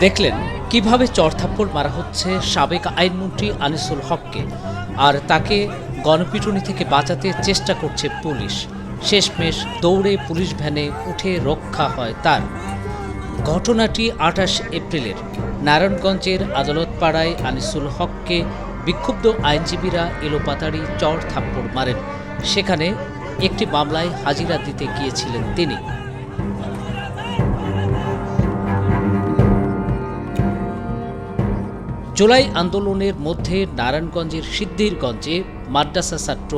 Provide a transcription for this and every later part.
দেখলেন কীভাবে চড়থাপ্পড় মারা হচ্ছে সাবেক আইনমন্ত্রী আনিসুল হককে, আর তাকে গণপিটুনি থেকে বাঁচাতে চেষ্টা করছে পুলিশ। শেষমেশ দৌড়ে পুলিশ ভ্যানে উঠে রক্ষা হয় তার। ঘটনাটি আঠাশ এপ্রিলের। নারায়ণগঞ্জের আদালতপাড়ায় আনিসুল হককে বিক্ষুব্ধ আইনজীবীরা এলোপাতাড়ি চর থাপ্পড় মারেন। সেখানে একটি মামলায় হাজিরা দিতে গিয়েছিলেন তিনি। জুলাই আন্দোলনের মধ্যে নারায়ণগঞ্জের সিদ্ধিরগঞ্জে মাদ্রাসা ছাত্র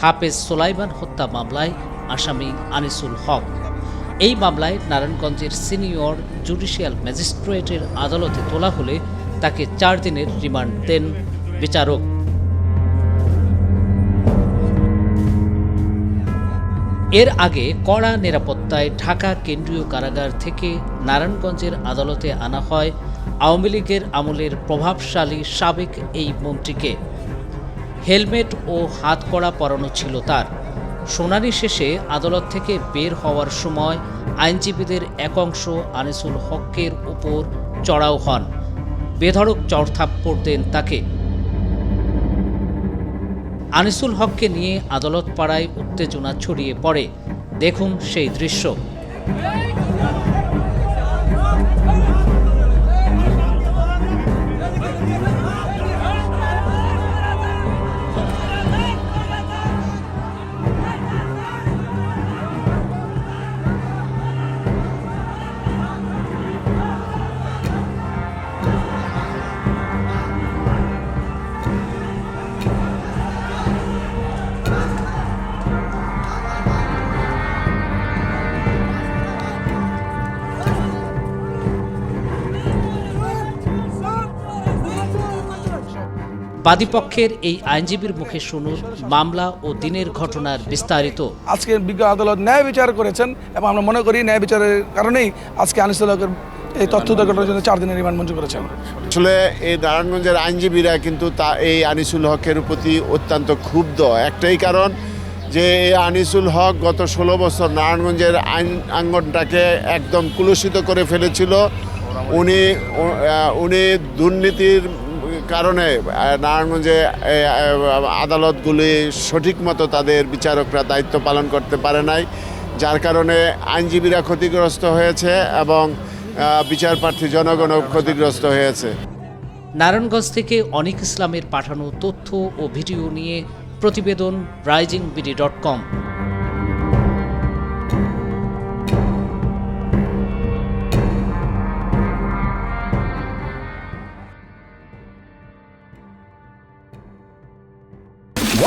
হাফেজ সোলাইমান হত্যা মামলায় আসামি আনিসুল হক। এই মামলায় নারায়ণগঞ্জের সিনিয়র জুডিশিয়াল ম্যাজিস্ট্রেটের আদালতে তোলা হলে তাকে চার দিনের রিমান্ড দেন বিচারক। এর আগে কড়া নিরাপত্তায় ঢাকা কেন্দ্রীয় কারাগার থেকে নারায়ণগঞ্জের আদালতে আনা হয় আওয়ামী লীগের আমলের প্রভাবশালী সাবেক এই মন্ত্রীকে। হেলমেট ও হাতকড়া পরানো ছিল তার। শুনানি শেষে আদালত থেকে বের হওয়ার সময় আইনজীবীদের এক অংশ আনিসুল হকের উপর চড়াও হন। বেধড়ক চড়থাপ্পড় দেন তাকে। আনিসুল হককে নিয়ে আদালত পাড়ায় উত্তেজনা ছড়িয়ে পড়ে। দেখুন সেই দৃশ্য। বাদীপক্ষের এই আইনজীবীর মুখে শুনুন মামলা ও দিনের ঘটনার বিস্তারিত। আজকে বিজ্ঞ আদালত ন্যায় বিচার করেছেন এবং আমরা মনে করি ন্যায় বিচারের কারণেই আজকে আনিসুল হকের এই তথ্য উদ্ধারের জন্য চার দিনের রিমান্ড মঞ্জুর করেছেন। আসলে এই নারায়ণগঞ্জের আইনজীবীরা কিন্তু তা এই আনিসুল হকের প্রতি অত্যন্ত ক্ষুব্ধ। একটাই কারণ যে এই আনিসুল হক গত ষোলো বছর নারায়ণগঞ্জের আইন আঙ্গনটাকে একদম কুলুষিত করে ফেলেছিল। উনি উনি দুর্নীতির কারণে নারায়ণগঞ্জে আদালতগুলি সঠিক মতো তাদের বিচারকরা দায়িত্ব পালন করতে পারে নাই। যার কারণে আইনজীবীরা ক্ষতিগ্রস্ত হয়েছে এবং আহ, বিচারপ্রার্থী জনগণও ক্ষতিগ্রস্ত হয়েছে। নারায়ণগঞ্জ থেকে অনিক ইসলামের পাঠানো তথ্য ও ভিডিও নিয়ে প্রতিবেদন rising BD dot com.